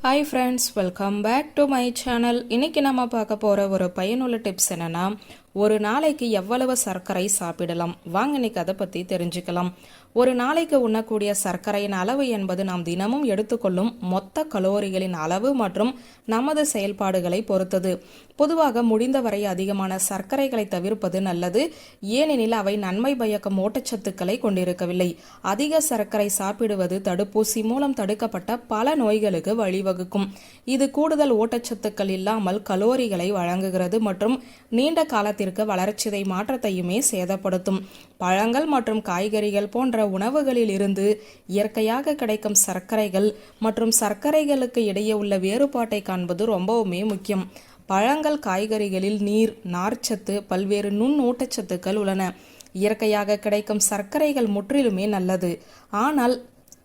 Hi friends welcome back to my channel இன்னைக்கு நம்ம பார்க்க போகிற ஒரு பயனுள்ள டிப்ஸ் என்னன்னா ஒரு நாளைக்கு எவ்வளவு சர்க்கரை சாப்பிடலாம்? வாங்க இன்னைக்கு அதை பற்றி தெரிஞ்சுக்கலாம். ஒரு நாளைக்கு உண்ணக்கூடிய சர்க்கரையின் அளவு என்பது நாம் தினமும் எடுத்துக்கொள்ளும் மொத்த கலோரிகளின் அளவு மற்றும் நமது செயல்பாடுகளை பொறுத்தது. பொதுவாக முடிந்தவரை அதிகமான சர்க்கரைகளை தவிர்ப்பது நல்லது. ஏனெனில் அவை நன்மை பயக்கும் ஊட்டச்சத்துக்களை கொண்டிருக்கவில்லை. அதிக சர்க்கரை சாப்பிடுவது தடுப்பூசி மூலம் தடுக்கப்பட்ட பல நோய்களுக்கு வழிவகுக்கும். இது கூடுதல் ஊட்டச்சத்துக்கள் இல்லாமல் கலோரிகளை வழங்குகிறது மற்றும் நீண்ட காலத்திற்கு வளர்ச்சிதை மாற்றத்தையுமே சேதப்படுத்தும். பழங்கள் மற்றும் காய்கறிகள் போன்ற உணவுகளில் இருந்து இயற்கையாக கிடைக்கும் சர்க்கரைகள் மற்றும் சர்க்கரைகளுக்கு இடையே உள்ள வேறுபாட்டை காண்பது ரொம்பவுமே முக்கியம். பழங்கள் காய்கறிகளில் நீர் நார்ச்சத்து பல்வேறு நுண் ஊட்டச்சத்துக்கள் உள்ளன. இயற்கையாக கிடைக்கும் சர்க்கரைகள் முற்றிலுமே நல்லது. ஆனால்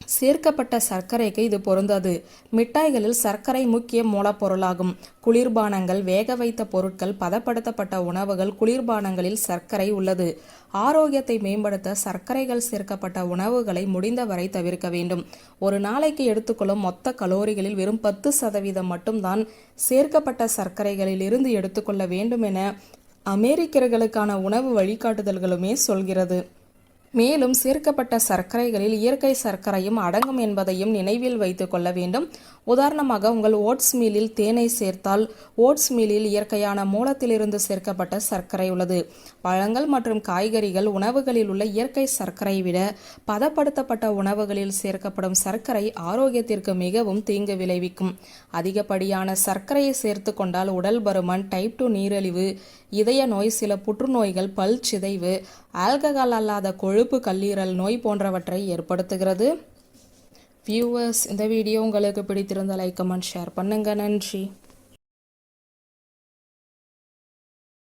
சேர்க்கப்பட்ட சர்க்கரைக்கு இது பொருந்தாது. மிட்டாய்களில் சர்க்கரை முக்கிய மூலப்பொருளாகும். குளிர்பானங்கள் வேக வைத்த பொருட்கள் பதப்படுத்தப்பட்ட உணவுகள் குளிர்பானங்களில் சர்க்கரை உள்ளது. ஆரோக்கியத்தை மேம்படுத்த சர்க்கரைகள் சேர்க்கப்பட்ட உணவுகளை முடிந்தவரை தவிர்க்க வேண்டும். ஒரு நாளைக்கு எடுத்துக்கொள்ளும் மொத்த கலோரிகளில் வெறும் பத்து சதவீதம் மட்டும்தான் சேர்க்கப்பட்ட சர்க்கரைகளில் இருந்து எடுத்துக்கொள்ள வேண்டும் என அமெரிக்கர்களுக்கான உணவு வழிகாட்டுதல்களுமே சொல்கிறது. மேலும் சேர்க்கப்பட்ட சர்க்கரைகளில் இயற்கை சர்க்கரையும் அடங்கும் என்பதையும் நினைவில் வைத்து கொள்ள வேண்டும். உதாரணமாக உங்கள் ஓட்ஸ் மீலில் தேனை சேர்த்தால் ஓட்ஸ் மீலில் இயற்கையான மூலத்திலிருந்து சேர்க்கப்பட்ட சர்க்கரை உள்ளது. பழங்கள் மற்றும் காய்கறிகள் உணவுகளில் உள்ள இயற்கை சர்க்கரை விட பதப்படுத்தப்பட்ட உணவுகளில் சேர்க்கப்படும் சர்க்கரை ஆரோக்கியத்திற்கு மிகவும் தீங்கு விளைவிக்கும். அதிகப்படியான சர்க்கரையை சேர்த்து கொண்டால் உடல் பருமன் டைப் டூ நீரிழிவு இதய நோய் சில புற்றுநோய்கள் பல் சிதைவு ஆல்கஹால் அல்லாத கொழுப்பு கல்லீரல் நோய் போன்றவற்றை ஏற்படுத்துகிறது. வியூவர்ஸ் இந்த வீடியோ உங்களுக்கு பிடித்திருந்த லைக் கமெண்ட் ஷேர் பண்ணுங்க. நன்றி.